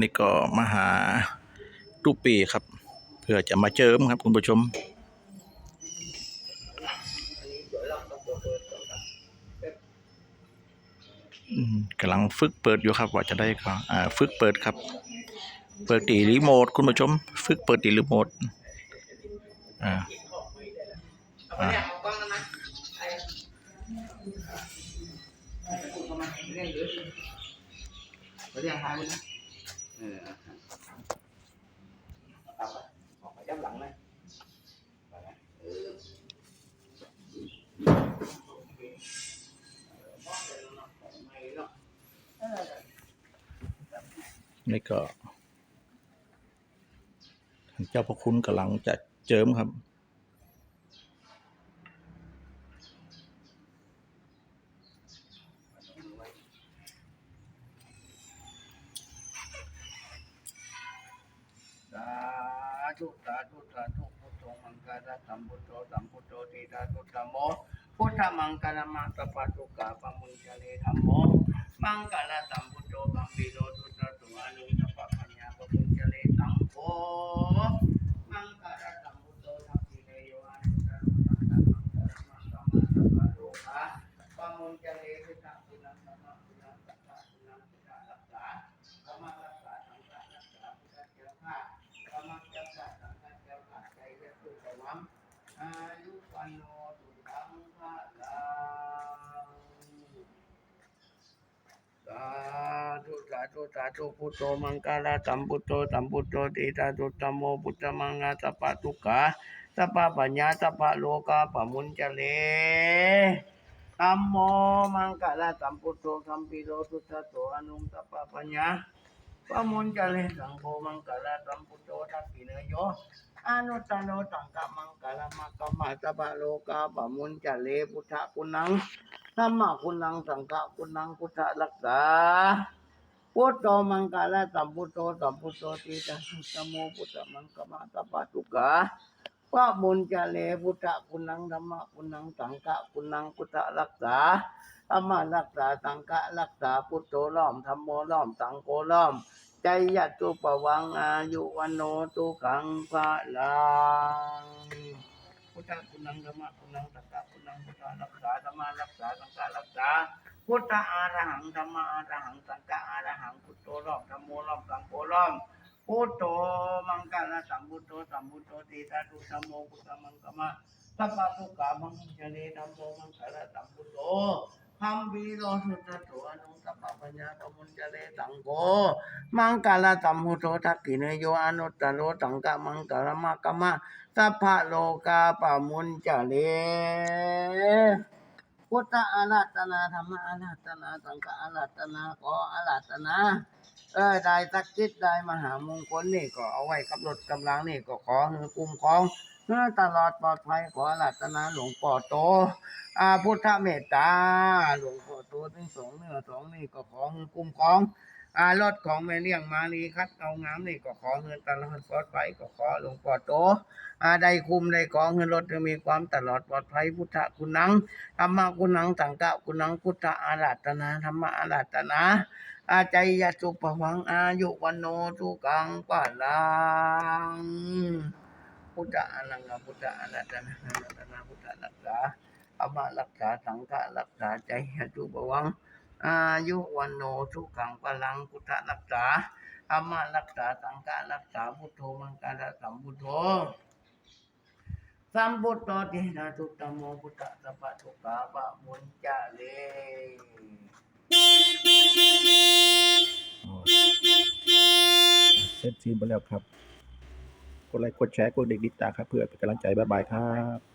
นี่ก็มาหารูปปีครับ เพื่อจะมาเจิมครับคุณผู้ชมกำลังฝึกเปิดอยู่ครับ ว่าจะได้ก็อ่าฝึกเปิดครับ เปิดตีรีโมทคุณผู้ชม ฝึกเปิดตีรีโมทอ่าอ่าเขาเรียกหายไปนะ เออเอาเอาไปออกไปย้ำหลังเลยไปนะเออนี่ก็ท่านเจ้าพระคุณกำลังจะเจิมครับ สา ธุสาธุสาธุพุทโธมังคาระสัมพุทโธสัมพุทโธติสาธุธัมโมพุทธมังคาระมัตตปะตุกาปะมุญจเลธัมโมมังคาระสัมพุทโธกัมปิโลตุตตุอานุตปะปัญญาปะมุญจเลธัมโมมังคาระสัมพุทโธสัมปิเลโยอานุตตรุสังฆมังคาระมัตตปะปะตุกาปะมุญจเลพุทธปุณณสัมมาปุณณสัพพะปุณณพุทธรักษา ธรรมรักษาสังฆรักษาพุทธเจ้าข้าธรรมเจ้าข้าสังฆเจ้าข้าใจเย็นตุสวังอายุวันโนตุตังภะลังสา ธุสาธุสาธุพุทโธมังคลาสัมพุทโธสัมพุทโธติสาธุธัมโมพุทธมังงาสัพพะทุกขาสัพพะปัญญาสัพพะโลกาปะมุญจเลธัมโมมังคลาสัมพุทโธสัมปิโรสุตโตอนุมตปปปัญญาปะมุญจเลสังโฆมังคลาสัมพุทโธทักขิเนโย อนุตโนตังกะมังคลามะกะมาตปะโลกาปะมุญจะเลพุทธคุณังธัมมะคุณังสังฆคุณังพุทธรักษาพุทโธมังคลาสัมพุทโธสัมพุทโธติตัสสะโมพุทธมังกะมาตะปะตุกาพระบุญเจเลพุทธคุณังธรรมะคุณังสังฆะคุณังพุทธรักษาธรรมะรักษาสังฆะรักษาพุทโธล้อมธรรมโมล้อมสังโฆล้อม ใจยัตุปวังอายุวันโนตุขังพะลังพุทธคุณังธรรมะคุณังสังฆะคุณังพุทธรักษาธรรมะรักษาสังฆะรักษาพุทธอาระหังธรรมะอาระหังสังฆะอาระหังพุทโธล้อมธรรมโมล้อมสังโฆล้อมพุทโธมังคลสัมพุทโธสัมพุทโธติสาธุสัมโมพุทธมังคมะสัพพะทุกขามังเจเลธัมโมมังคลสัมพุทโธ ธรรมบีโรสุตโตอนุสัพพะปัญญาตมุนเจเลสังโกมังกาลตัมหุโตทักขิเนโยอนุตตโรตังฆมังคลมะกมะสัพพะโลกาปมุนเจเลพุทธอาราธนาธรรมอาราธนาสังฆอาราธนาขออาราธนา เออได้สักจิตได้มหามงคลนี่ก็เอาไว้กับรถกำลังนี่ก็ขอให้คุ้มครองเพื่อตลอดปลอดภัยขอรัตนาหลวงพ่อโตอาพุทธเมตตาหลวงพ่อโตทั้งสองเนื้อสองนี่ก็ขอให้คุ้มครอง อารถของแม่เลี้ยงมาลีคัดเอางามนี่ก็ขอเงินตลอดปลอดภัยก็ขอหลวงพ่อโตอาได้คุมได้ของเงินรถจะมีความตลอดปลอดภัยพุทธคุณนังธรรมะคุณนังสังฆะคุณนังพุทธอาราธนาธรรมะอาราธนา อาใจยสุปวังอายุวันโนทุกังปะลังพุทธอนังพุทธอนัตตนาอนัตตนาพุทธรักษาอมะรักษาสังฆรักษาใจยสุปวัง อายุวันโนทุกังปะลังพุทธรักษาอมะรักษาสังฆรักษาพุทโธมังคลสัมพุทโธสัมพุทโธตินาทุตมโมพุทธสัพพทุกขาปะมุญจเลเซตซีนไปแล้วครับ กดไลค์กดแชร์กดเด็กดิตาครับ เพื่อเป็นกำลังใจบ๊ายบายครับ